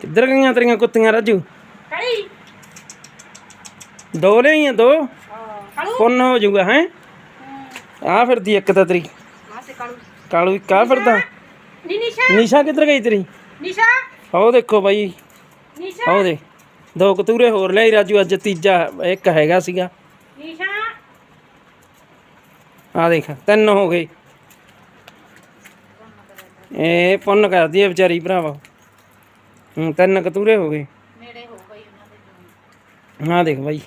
ਕਿੱਧਰ ਗਈਆਂ ਤੇਰੀਆਂ ਕੁੱਤੀਆਂ ਰਾਜੂ? ਕੜੀ ਦੋ ਲਈਆਂ ਦੋ? ਪੁੰਨ ਹੋ ਜਾਊਗਾ ਹੈ? ਆ ਫਿਰਦੀ ਇੱਕ ਤਾਂ ਤੇਰੀ। ਕਾਲੂ। ਆ ਫਿਰਦਾ। ਨਿਸ਼ਾ। ਨਿਸ਼ਾ ਕਿੱਧਰ ਗਈ ਤੇਰੀ? ਨਿਸ਼ਾ। ਆਹ ਦੇਖੋ ਬਾਈ। ਨਿਸ਼ਾ। ਆਹ ਦੇ ਦੋ ਕਤੂਰੇ ਹੋਰ ਲਿਆਈ ਰਾਜੂ ਅੱਜ ਤੀਜਾ ਇੱਕ ਹੈਗਾ ਸੀਗਾ। ਨਿਸ਼ਾ। ਆ ਦੇਖ ਤਿੰਨ ਹੋ ਗਏ। ਇਹ ਪੁੰਨ ਕਰਦੀ ਹੈ ਵਿਚਾਰੀ ਭਰਾਵਾ। ਹੂੰ ਤਿੰਨ ਕਤੂਰੇ ਹੋ ਗਏ। ਨੇੜੇ ਹੋ ਗਈ ਉਹਨਾਂ ਦੇ ਆ ਦੇਖ ਬਾਈ।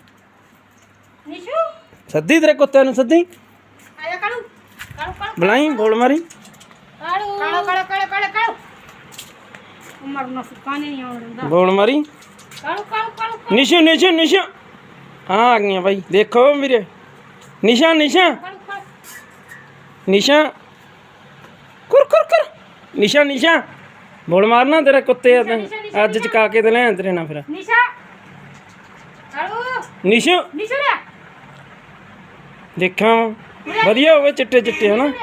ਨਿਸ਼ੂ? ਸੱਦੀ ਤੇਰੇ ਕੁੱਤੇ ਨੂੰ ਸੱਦੀ। ਆਇਆ ਕਾਲੂ। ਕਾਲੂ ਕਾਲੂ ਬੁਲਾਈ ਬੋਲ ਮਾਰੀ। ਕਾਲੂ। ਕਾਲੂ ਕਾਲੂ ਕਾਲੂ ਕਾਲੂ ਕਾਲੂ। ਉਮਰ ਨੂੰ ਸੁਕਾਨੇ ਨਹੀਂ ਆਉਣ ਦਿੰਦਾ। ਬੋਲ ਮਾਰੀ। ਕਾਲੂ ਕਾਲੂ ਕਾਲੂ ਨਿਸ਼ਾ ਨਿਸ਼ਾ ਨਿਸ਼ਾ। ਹਾਂ ਆ ਗਈਆਂ ਬਾਈ। ਦੇਖੋ ਵੀਰੇ। ਨਿਸ਼ਾ ਨਿਸ਼ਾ। ਕਾਲੂ ਕਾਲੂ। ਨਿਸ਼ਾ। ਕੁਰ ਕੁਰ ਕੁਰ। ਨਿਸ਼ਾ ਨਿਸ਼ਾ। ਬੋਲ ਮਾਰਨਾ ਤੇਰੇ ਕੁੱਤੇ ਆ ਤਾਂ। ਅੱਜ ਚਕਾ ਕੇ ਤੇ ਲੈ ਤੇਰੇ ਨਾਲ ਫਿਰ। ਨਿਸ਼ਾ। ਕਾਲੂ ਨਿਸ਼ਾ। ਨਿਸ਼ੂ ਰੇ ਦੇਖਾਂ। ਵਧੀਆ ਹੋਵੇ ਚਿੱਟੇ ਚਿੱਟੇ ਹਨਾ?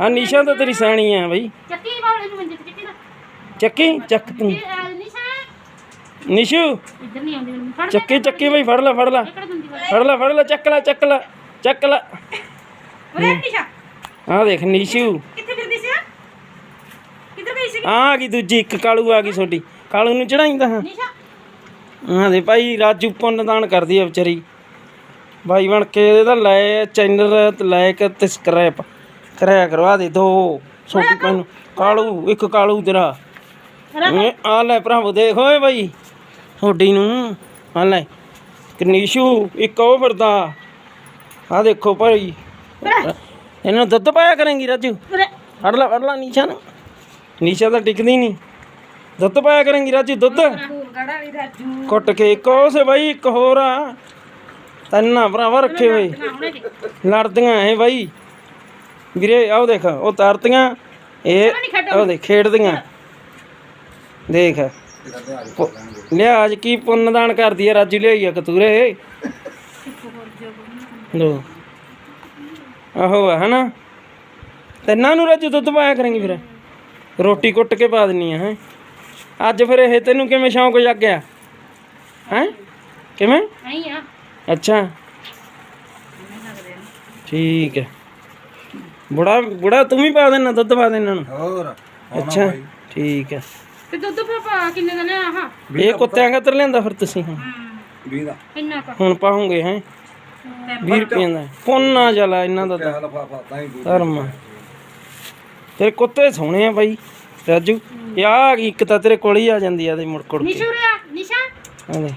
ਹਾਂ ਨਿਸ਼ਾ ਤਾਂ ਤੇਰੀ ਸਾਣੀ ਆ ਬਾਈ। ਚੱਕੀ ਬਾਵਲੇ ਨੂੰ ਮੰਜੇ ਤੇ ਚੱਕੀ ਨਾ। ਚੱਕੀ ਚੱਕ ਤੂੰ। ਇਹ, ਅਹ, ਨਿਸ਼ਾ। ਨਿਸ਼ੂ। ਇੱਧਰ ਨਹੀਂ ਆਉਂਦੀ ਮੈਨੂੰ। ਫੜ ਚੱਕੀ ਚੱਕੀ ਬਾਈ ਫੜ ਲੈ ਫੜ ਲੈ। ਕਿਹੜਾ ਦੰਦੀ ਵਾਲਾ ਫੜ ਲੈ? ਫੜ ਲੈ ਚੱਕ ਲੈ ਚੱਕ ਲੈ ਚੱਕ ਲੈ। ਉਰੇ ਨਿਸ਼ਾ। ਆਹ ਦੇਖ ਨਿਸ਼ੂ। ਕਿੱਥੇ ਸੀ ਸੀ ਆ ਗਈ ਦੂਜੀ ਇੱਕ ਕਾਲੂ ਆ ਗਈ ਛੋਟੀ। ਕਾਲੂ ਨੂੰ ਚੜਾਈਂਦਾ ਹਾਂ। ਨਿਸ਼ਾ। ਹਾਂ ਦੇ ਭਾਈ ਰਾਜੂ ਪੁੰਨਦਾਨ ਕਰਦੀ ਆ ਵਿਚਾਰੀ। ਭਾਈ ਬਣ ਕੇ ਇਹਦਾ ਲੈ ਚੈਨਲ ਤੇ ਲਾਇਕ ਤੇ ਸਬਸਕ੍ਰਾਈਬ ਕਰਿਆ ਕਰਵਾ ਦੇ ਦੋ। ਛੋਟੀ ਪੈਨ ਕਾਲੂ ਇੱਕ ਕਾਲੂ ਤੇਰਾ। ਇਹ ਆ ਲੈ ਭਰਾਵੋ ਦੇਖ ਓਏ ਭਾਈ ਛੋਟੀ ਨੂੰ। ਆ ਲੈ। ਕਨੀਸ਼ੂ ਇੱਕ ਉਹ ਫਿਰਦਾ। ਆ ਦੇਖੋ ਭਾਈ। ਇਹਨੂੰ ਦੁੱਧ ਪਾਇਆ ਕਰੇਂਗੀ ਰਾਜੂ। ਫੜ ਲੈ ਫੜ ਲੈ ਨੀਸ਼ਾ ਨੂੰ। ਨੀਸ਼ਾ ਤਾਂ ਟਿਕਦੀ ਨਹੀਂ। ਦੁੱਧ ਪਾਇਆ ਕਰੇਂਗੀ ਰਾਜੂ, ਦੁੱਧ। ਗੜਾ ਵੀ ਰਾਜੂ ਕੁੱਟ ਕੇ ਇੱਕ, ਉਹ ਸੇ ਬਾਈ ਇੱਕ ਹੋਰ ਆ। ਤੰਨਾ ਭਰਾਵਾ ਰੱਖੇ ਹੋਏ। ਲੜਦੀਆਂ ਐ ਬਾਈ। ਵੀਰੇ, ਆਹ ਦੇਖ, ਉਹ ਤਰਤੀਆਂ, ਇਹ ਉਹ ਦੇਖ, ਖੇਡਦੀਆਂ। ਦੇਖ। ਪੁ- ਲਿਆ ਅੱਜ ਕੀ ਪੁੰਨਦਾਨ ਕਰਦੀ ਆ ਰਾਜੂ, ਲਿਆਈ ਆ ਕਤੂਰੇ। ਲੋ ਆਹੋ ਆ, ਹਨਾ? ਤੈਨਾਂ ਨੂੰ ਰਾਜੂ ਦੁੱਧ ਪਾਇਆ ਕਰਾਂਗੀ ਫਿਰ। ਰੋਟੀ ਕੁੱਟ ਕੇ ਪਾ ਦਿੰਨੀ ਆ ਹੈ? ਅੱਜ ਫਿਰ ਇਹ ਤੈਨੂੰ ਕਿਵੇਂ ਸ਼ੌਂਕ ਜਾਗਿਆ? ਹੈ? ਕਿਵੇਂ? ਨਹੀਂ ਆ। ਅੱਛਾ। ਠੀਕ ਹੈ। ਬੁੜਾ ਬੁੜਾ ਤੂੰ ਵੀ ਪਾ ਦੇਣਾ ਦੁੱਧ ਪਾ ਦੇ ਇਹਨਾਂ ਨੂੰ ਹੋਰ ਅੱਛਾ ਠੀਕ ਹੈ। ਤੇ ਦੁੱਧ ਪਾਪਾ ਕਿੰਨੇ ਦਾ ਲਿਆ ਆਹ? ਇਹ ਕੁੱਤਿਆਂ ਖਾਤਰ ਲਿਆਂਦਾ ਫਿਰ ਤੁਸੀਂ ਹੁਣ? ਵੀ ਦਾ। ਇੰਨਾ ਕਾ? ਹੁਣ ਪਾਉਂਗੇ ਹੈ? 20 ਰੁਪਏ ਦਾ। ਪੁੰਨਾ ਜਲਾ ਇਹਨਾਂ ਦਾ ਹੀ ਧਰਮ ਤੇਰੇ ਕੁੱਤੇ ਸੋਹਣੇ ਆ ਬਾਈ ਰਾਜੂ। ਗਈ ਇੱਕ ਤਾਂ ਤੇਰੇ ਕੋਲ ਹੀ ਆ ਜਾਂਦੀ ਆ ਤੇ ਮੁੜ ਕੁੜ ਕੇ। ਨਿਸ਼ੂ ਰੇ ਨਿਸ਼ਾ। ਆ ਦੇ।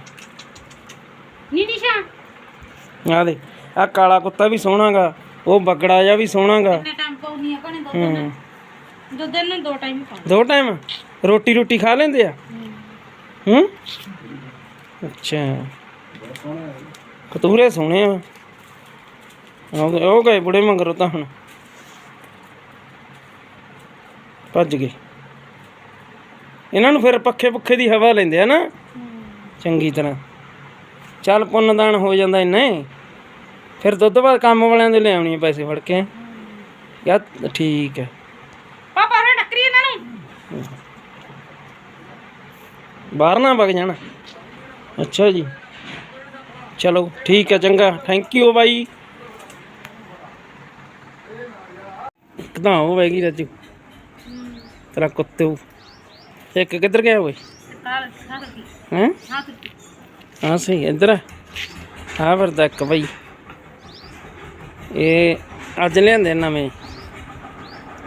ਨੀ ਨਿਸ਼ਾ। ਆ ਦੇ। ਆ ਕਾਲਾ ਕੁੱਤਾ ਵੀ ਸੋਹਣਾਗਾ ਉਹ ਬੱਗੜਾ ਜਿਹਾ ਵੀ ਸੋਹਣਾਗਾ। ਕਿੰਨਾ ਟਾਈਮ ਪਾਉਣੀ ਆ ਕਣੇ ਦੁੱਧ ਹੂੰ। ਦੁੱਧ ਨੂੰ ਦੋ ਟਾਈਮ ਪਾ ਦੋ। ਟਾਈਮ ਰੋਟੀ ਰੋਟੀ ਖਾ ਲੈਂਦੇ ਆ? ਹੂੰ। ਅੱਛਾ। ਕਤੂਰੇ ਸੋਹਣੇ ਆ। ਉਹ ਗਏ ਬੁੜੇ ਮੰਗਰੋ ਤਾਂ ਹੁਣ। ਭੱਜ ਗਏ। ਇਹਨਾਂ ਨੂੰ ਫਿਰ ਪੱਖੇ ਪੁੱਖੇ ਦੀ ਹਵਾ ਲੈਂਦੇ ਆ ਨਾ। ਚੰਗੀ ਤਰ੍ਹਾਂ। ਚੱਲ ਪੁੰਨਦਾਨ ਹੋ ਜਾਂਦਾ ਇੰਨੇ ਫਿਰ ਦੁੱਧ ਬਾਅਦ ਕੰਮ ਵਾਲਿਆਂ ਦੇ ਲਿਆਉਣੀ ਆ ਪੈਸੇ ਫੜ ਕੇ। ਯਾ ਠੀਕ ਹੈ ਪਾਪਾ ਰੇ ਟੱਕਰੀ ਇਹਨਾਂ ਨੂੰ। ਬਾਹਰ ਨਾ ਵਗ ਜਾਣਾ। ਅੱਛਾ ਜੀ। ਚਲੋ ਠੀਕ ਹੈ ਚੰਗਾ। Thank you bye. ਇੱਕ ਤਾਂ ਉਹ ਵੈਗੀ ਰਾਜੂ। ਤੇਰਾ ਕੁੱਤੇ ਇੱਕ ਕਿੱਧਰ ਗਿਆ ਓਏ? ਹੈਂ? ਹਾਂ ਸਹੀ ਇੱਧਰ ਆ। ਫਿਰਦਾ ਇੱਕ ਬਾਈ। ਇਹ ਅੱਜ ਲਿਆਂਦੇ ਨਵੇਂ।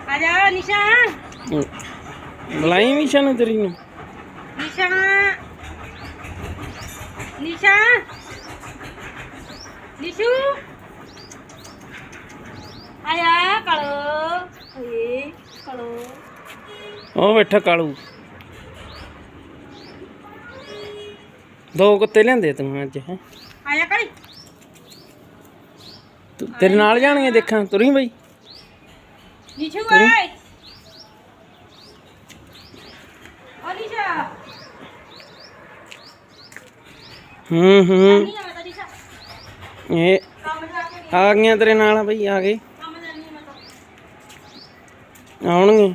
ਆ ਜਾ ਨਿਸ਼ਾ ਬੁਲਾਈ ਮਿਸ਼ਨ ਨੂੰ ਤੇਰੀ ਨੂੰ? ਨਿਸ਼ਾ ਨਿਸ਼ਾ ਨਿਸ਼ੂ ਆਇਆ ਕਾਲੋ ਏ ਕਾਲੋ ਉਹ ਬੈਠਾ ਕਾਲੂ। ਦੋ ਕੁੱਤੇ ਲਿਆਂਦੇ ਤੂੰ ਅੱਜ ਹੈ। ਆਇਆ ਕਾਲੀ ਤੇਰੇ ਨਾਲ ਜਾਣਗੇ ਦੇਖਾਂ ਤੁਰੀ ਬਈ। ਆਏ। ਆ ਨਿਸ਼ਾ ਹੂੰ ਹੂੰ। ਇਹ ਆ ਗਈਆਂ ਤੇਰੇ ਨਾਲ ਬਈ ਆ ਗਏ। ਆਉਣਗੇ